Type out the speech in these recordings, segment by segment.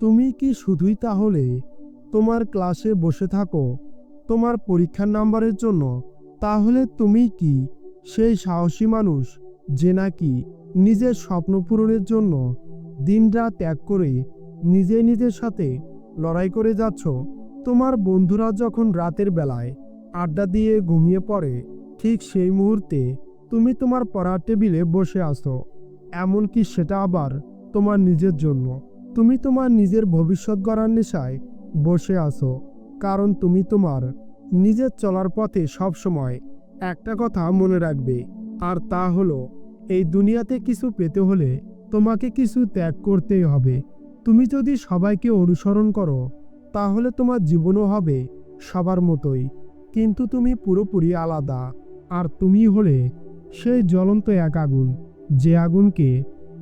তুমি কি শুধুই তাহলে তোমার ক্লাসে বসে থাকো, তোমার পরীক্ষার নাম্বারের জন্য? তাহলে তুমি কি সেই সাহসী মানুষ যে নাকি নিজের স্বপ্ন পূরণের জন্য দিনরাত ত্যাগ করে নিজে নিজের সাথে লড়াই করে যাচ্ছ? তোমার বন্ধুরা যখন রাতের বেলায় আড্ডা দিয়ে ঘুমিয়ে পড়ে, ঠিক সেই মুহূর্তে তুমি তোমার পড়ার টেবিলে বসে আসো এমনকি সেটা আবার তোমার নিজের জন্য। তুমি তোমার নিজের ভবিষ্যৎ গড়ার নেশায় বসে আসো কারণ তুমি তোমার নিজের চলার পথে সবসময় একটা কথা মনে রাখবে, আর তা হলো, এই দুনিয়াতে কিছু পেতে হলে তোমাকে কিছু ত্যাগ করতেই হবে। তুমি যদি সবাইকে অনুসরণ করো, তাহলে তোমার জীবনও হবে সবার মতোই, কিন্তু তুমি পুরোপুরি আলাদা, আর তুমি হলে সেই জ্বলন্ত এক আগুন, যে আগুনকে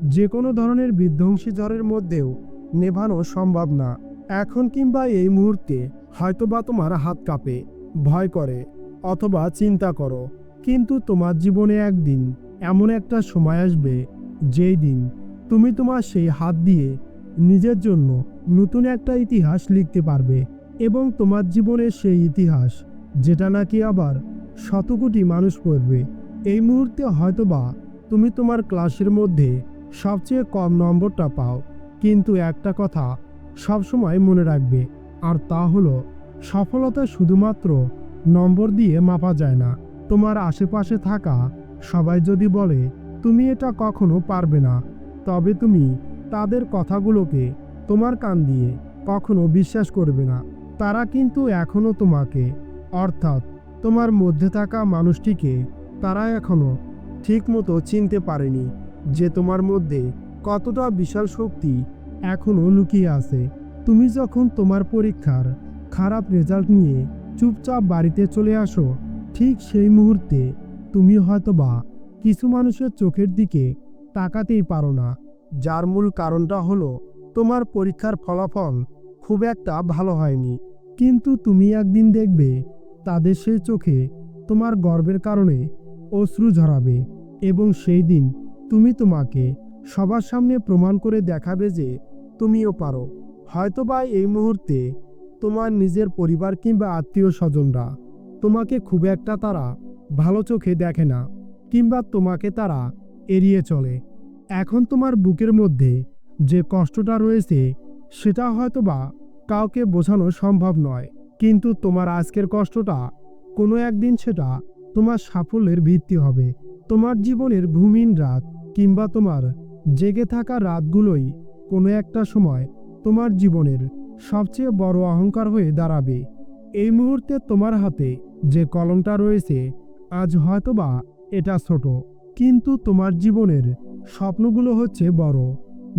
যে কোনো ধরনের বিধ্বংসী ঝড়ের মধ্যেও নেভানো সম্ভব না। এখন কিংবা এই মুহূর্তে হয়তোবা তোমার হাত কাঁপে, ভয় করে, অথবা চিন্তা করো। কিন্তু তোমার জীবনে একদিন এমন একটা সময় আসবে, যেই দিন তুমি তোমার সেই হাত দিয়ে নিজের জন্য নতুন একটা ইতিহাস লিখতে পারবে এবং তোমার জীবনের সেই ইতিহাস, যেটা নাকি আবার শতকোটি মানুষ পড়বে। এই মুহূর্তে হয়তোবা তুমি তোমার ক্লাসের মধ্যে সবচেয়ে কম নম্বরটা পাও। কিন্তু একটা কথা সবসময় মনে রাখবে, আর তা হলো সফলতা শুধুমাত্র নম্বর দিয়ে মাপা যায় না। তোমার আশেপাশে থাকা সবাই যদি বলে, তুমি এটা কখনো পারবে না, তবে তুমি তাদের কথাগুলোকে তোমার কান দিয়ে কখনো বিশ্বাস করবে না। তারা কিন্তু এখনও তোমাকে, অর্থাৎ তোমার মধ্যে থাকা মানুষটিকে তারা এখনও ঠিকমতো চিনতে পারেনি। যে তোমার মধ্যে কতটা বিশাল শক্তি এখনও লুকিয়ে আছে। তুমি যখন তোমার পরীক্ষার খারাপ রেজাল্ট নিয়ে চুপচাপ বাড়িতে চলে আসো, ঠিক সেই মুহূর্তে তুমি হয়তোবা কিছু মানুষের চোখের দিকে তাকাতেই পারো না। যার মূল কারণটা হলো, তোমার পরীক্ষার ফলাফল খুব একটা ভালো হয়নি। কিন্তু তুমি একদিন দেখবে, তাদের সেই চোখে তোমার গর্বের কারণে অশ্রু ঝরাবে এবং সেই দিন তুমি তোমাকে সবার সামনে প্রমাণ করে দেখাবে যে তুমিও পারো। হয়তোবা এই মুহূর্তে তোমার নিজের পরিবার কিংবা আত্মীয় স্বজনরা তোমাকে খুব একটা তারা ভালো চোখে দেখে না, কিংবা তোমাকে তারা এড়িয়ে চলে। এখন তোমার বুকের মধ্যে যে কষ্টটা রয়েছে, সেটা হয়তোবা কাউকে বোঝানো সম্ভব নয়। কিন্তু তোমার আজকের কষ্টটা, কোনো একদিন সেটা তোমার সাফল্যের ভিত্তি হবে। তোমার জীবনের ভূমিহীন রাত কিংবা তোমার জেগে থাকা রাতগুলোই কোনো একটা সময় তোমার জীবনের সবচেয়ে বড় অহংকার হয়ে দাঁড়াবে। এই মুহূর্তে তোমার হাতে যে কলমটা রয়েছে, আজ হয়তোবা এটা ছোট, কিন্তু তোমার জীবনের স্বপ্নগুলো হচ্ছে বড়,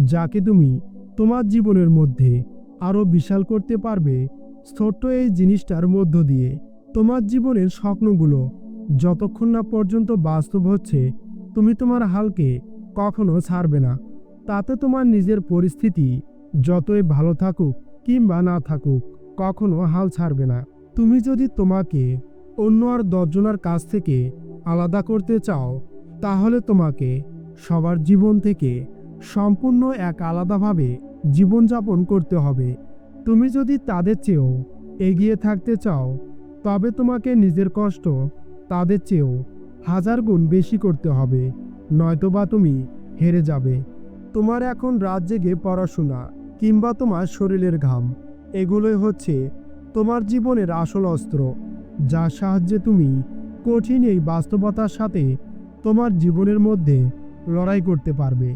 যাকে তুমি তোমার জীবনের মধ্যে আরও বিশাল করতে পারবে। ছোট্ট এই জিনিসটার মধ্য দিয়ে তোমার জীবনের স্বপ্নগুলো যতক্ষণ না পর্যন্ত বাস্তব হচ্ছে তুমি তোমার হালকে কখনো ছাড়বে না। তাতে তোমার নিজের পরিস্থিতি যতই ভালো থাকুক কিংবা না থাকুক কখনো হাল ছাড়বে না। তুমি যদি তোমাকে অন্য আর দশজনের কাছ থেকে আলাদা করতে চাও, তাহলে তোমাকে সবার জীবন থেকে সম্পূর্ণ এক আলাদাভাবে জীবনযাপন করতে হবে। তুমি যদি তাদের চেয়েও এগিয়ে থাকতে চাও, তবে তোমাকে নিজের কষ্ট তাদের চেয়েও হাজার গুণ বেশি করতে হবে, নয়তোবা তুমি হেরে যাবে। তোমার এখন রাত জেগে পড়াশোনা কিংবা তোমার শরীরের ঘাম, এগুলোই হচ্ছে তোমার জীবনের আসল অস্ত্র যার সাহায্যে তুমি কঠিন এই বাস্তবতার সাথে তোমার জীবনের মধ্যে লড়াই করতে পারবে।